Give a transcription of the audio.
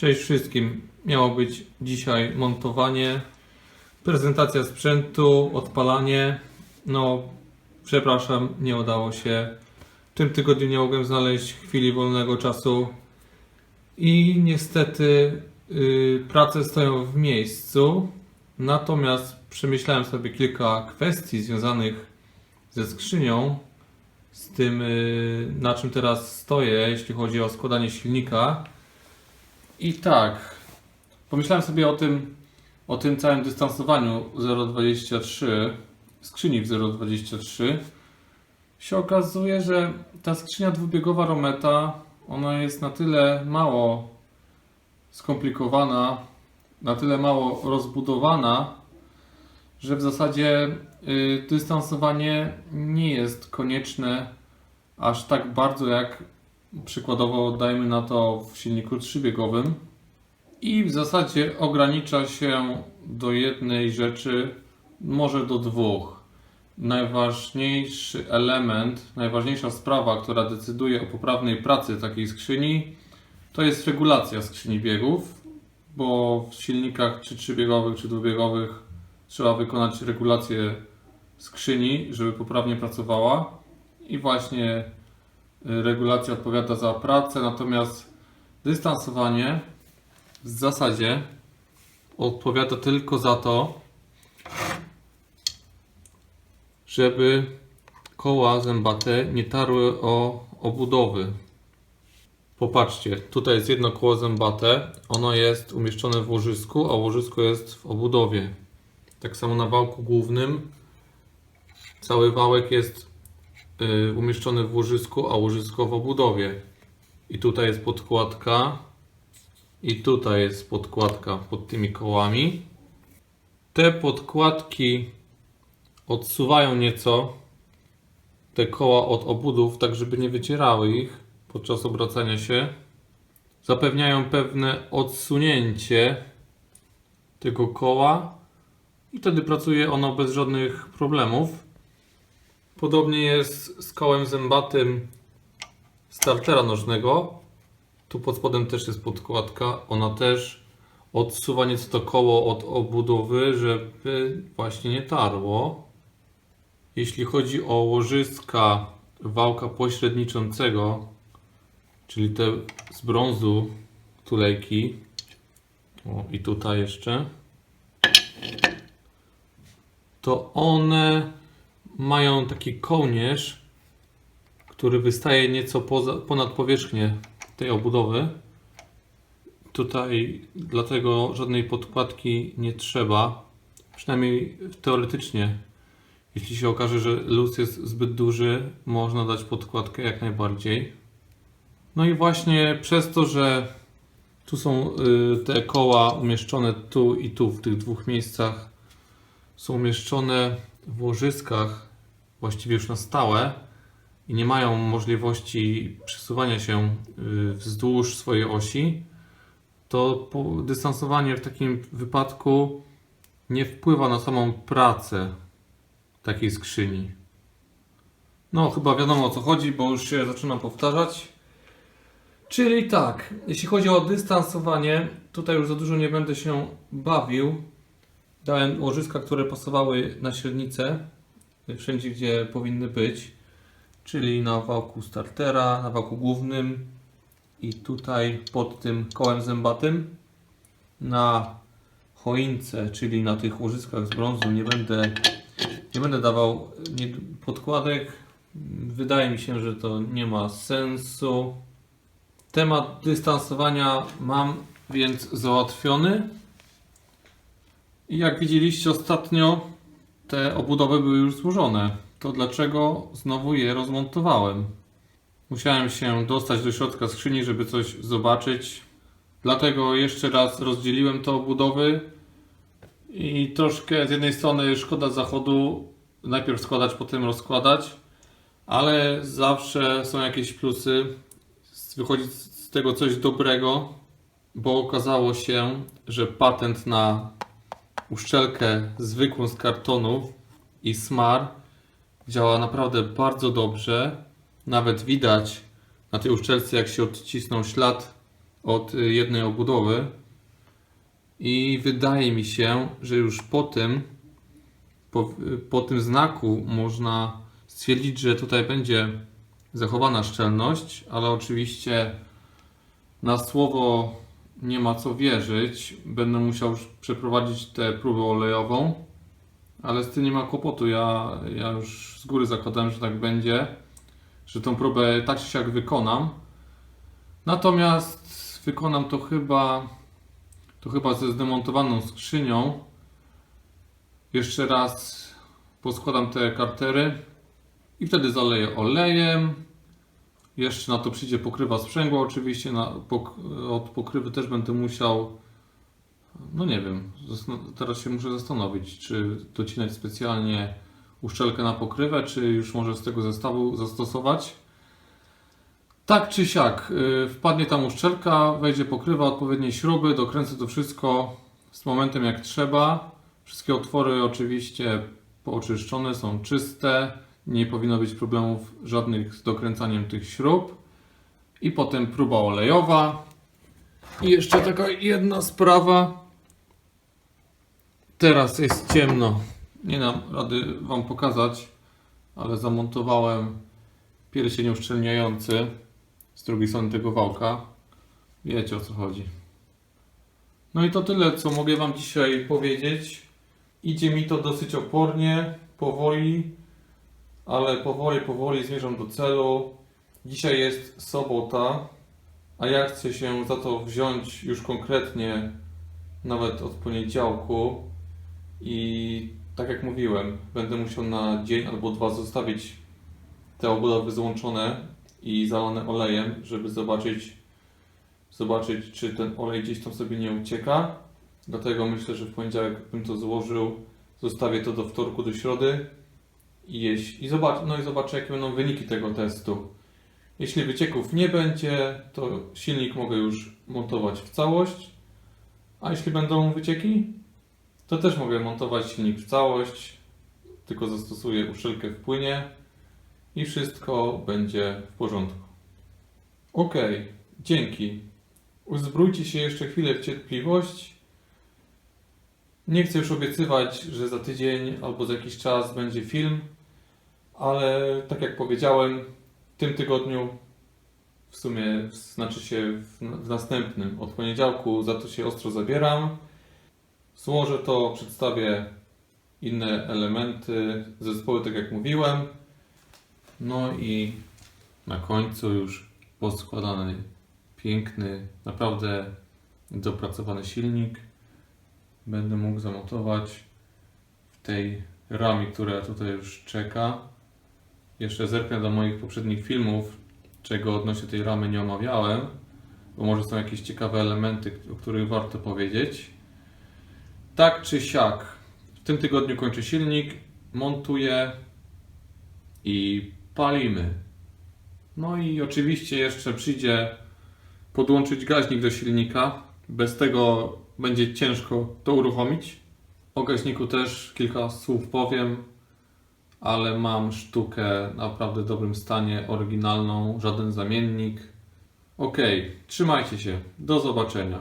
Cześć wszystkim. Miało być dzisiaj montowanie, prezentacja sprzętu, odpalanie. No, przepraszam, nie udało się. W tym tygodniu nie mogłem znaleźć chwili wolnego czasu i niestety y, prace stoją w miejscu. Natomiast przemyślałem sobie kilka kwestii związanych ze skrzynią, z tym y, na czym teraz stoję, jeśli chodzi o składanie silnika. I tak, pomyślałem sobie o tym, o tym całym dystansowaniu 0,23, skrzyni w 0,23. Się okazuje, że ta skrzynia dwubiegowa Rometa, ona jest na tyle mało skomplikowana, na tyle mało rozbudowana, że w zasadzie y, dystansowanie nie jest konieczne aż tak bardzo jak przykładowo dajmy na to w silniku trzybiegowym i w zasadzie ogranicza się do jednej rzeczy, może do dwóch. Najważniejszy element, najważniejsza sprawa, która decyduje o poprawnej pracy takiej skrzyni, to jest regulacja skrzyni biegów, bo w silnikach czy trzybiegowych, czy dwubiegowych trzeba wykonać regulację skrzyni, żeby poprawnie pracowała i właśnie regulacja odpowiada za pracę, natomiast dystansowanie w zasadzie odpowiada tylko za to, żeby koła zębate nie tarły o obudowy. Popatrzcie, tutaj jest jedno koło zębate, ono jest umieszczone w łożysku, a łożysko jest w obudowie. Tak samo na wałku głównym cały wałek jest y, umieszczony w łożysku, a łożysko w obudowie. I tutaj jest podkładka. I tutaj jest podkładka pod tymi kołami. Te podkładki odsuwają nieco te koła od obudów, tak żeby nie wycierały ich podczas obracania się. Zapewniają pewne odsunięcie tego koła i wtedy pracuje ono bez żadnych problemów. Podobnie jest z kołem zębatym startera nożnego. Tu pod spodem też jest podkładka. Ona też odsuwa nieco to koło od obudowy, żeby właśnie nie tarło. Jeśli chodzi o łożyska wałka pośredniczącego, czyli te z brązu tulejki, o, i tutaj jeszcze, to one mają taki kołnierz, który wystaje nieco poza, ponad powierzchnię tej obudowy. Tutaj dlatego żadnej podkładki nie trzeba, przynajmniej teoretycznie. Jeśli się okaże, że luz jest zbyt duży, można dać podkładkę jak najbardziej. No i właśnie przez to, że tu są y, te koła umieszczone tu i tu w tych dwóch miejscach, są umieszczone w łożyskach właściwie już na stałe i nie mają możliwości przesuwania się y, wzdłuż swojej osi, to dystansowanie w takim wypadku nie wpływa na samą pracę takiej skrzyni. No, chyba wiadomo o co chodzi, bo już się zaczynam powtarzać. Czyli tak, jeśli chodzi o dystansowanie, tutaj już za dużo nie będę się bawił. Dałem łożyska, które pasowały na średnicę, wszędzie gdzie powinny być, czyli na wałku startera, na wałku głównym i tutaj pod tym kołem zębatym. Na choince, czyli na tych łożyskach z brązu nie będę, nie będę dawał podkładek. Wydaje mi się, że to nie ma sensu. Temat dystansowania mam więc załatwiony. I jak widzieliście ostatnio, te obudowy były już złożone. To dlaczego znowu je rozmontowałem? Musiałem się dostać do środka skrzyni, żeby coś zobaczyć. Dlatego jeszcze raz rozdzieliłem te obudowy i troszkę z jednej strony szkoda zachodu najpierw składać, potem rozkładać, ale zawsze są jakieś plusy. Wychodzi z tego coś dobrego, bo okazało się, że patent na uszczelkę zwykłą z kartonu i smar działa naprawdę bardzo dobrze. Nawet widać na tej uszczelce, jak się odcisnął ślad od y, jednej obudowy i wydaje mi się, że już po tym po, y, po tym znaku można stwierdzić, że tutaj będzie zachowana szczelność, ale oczywiście na słowo nie ma co wierzyć. Będę musiał przeprowadzić tę próbę olejową, ale z tym nie ma kłopotu. Ja, ja już z góry zakładałem, że tak będzie, że tą próbę tak czy siak wykonam. Natomiast wykonam to chyba, to chyba ze zdemontowaną skrzynią. Jeszcze raz poskładam te kartery i wtedy zaleję olejem. Jeszcze na to przyjdzie pokrywa sprzęgła oczywiście. Na, pok, od pokrywy też będę musiał, no nie wiem, teraz się muszę zastanowić, czy docinać specjalnie uszczelkę na pokrywę, czy już może z tego zestawu zastosować. Tak czy siak, y, wpadnie tam uszczelka, wejdzie pokrywa, odpowiednie śruby, dokręcę to wszystko z momentem jak trzeba. Wszystkie otwory oczywiście pooczyszczone, są czyste, nie powinno być problemów żadnych z dokręcaniem tych śrub. I potem próba olejowa. I jeszcze taka jedna sprawa. Teraz jest ciemno. Nie dam rady Wam pokazać, ale zamontowałem pierścień uszczelniający z drugiej strony tego wałka. Wiecie o co chodzi. No i to tyle, co mogę Wam dzisiaj powiedzieć. Idzie mi to dosyć opornie, powoli, ale powoli, powoli zmierzam do celu. Dzisiaj jest sobota, a ja chcę się za to wziąć już konkretnie, nawet od poniedziałku. I tak jak mówiłem, będę musiał na dzień albo dwa zostawić te obudowy złączone i zalane olejem, żeby zobaczyć, zobaczyć, czy ten olej gdzieś tam sobie nie ucieka. Dlatego myślę, że w poniedziałek bym to złożył, zostawię to do wtorku, do środy i jeść. I zobacz, no i zobaczę, jakie będą wyniki tego testu. Jeśli wycieków nie będzie, to silnik mogę już montować w całość. A jeśli będą wycieki, to też mogę montować silnik w całość, tylko zastosuję uszczelkę w płynie i wszystko będzie w porządku. Ok, dzięki. Uzbrójcie się jeszcze chwilę w cierpliwość. Nie chcę już obiecywać, że za tydzień albo za jakiś czas będzie film, ale tak jak powiedziałem, w tym tygodniu, w sumie znaczy się w, następnym, od poniedziałku za to się ostro zabieram. Złożę to, przedstawię inne elementy, zespoły, tak jak mówiłem. No i na końcu już poskładany, piękny, naprawdę dopracowany silnik. Będę mógł zamontować w tej ramie, która tutaj już czeka. Jeszcze zerknę do moich poprzednich filmów, czego odnośnie tej ramy nie omawiałem, bo może są jakieś ciekawe elementy, o których warto powiedzieć. Tak czy siak, w tym tygodniu kończę silnik, montuję i palimy. No i oczywiście jeszcze przyjdzie podłączyć gaźnik do silnika. Bez tego będzie ciężko to uruchomić. O gaźniku też kilka słów powiem, ale mam sztukę w naprawdę dobrym stanie, oryginalną, żaden zamiennik. Ok, trzymajcie się, do zobaczenia.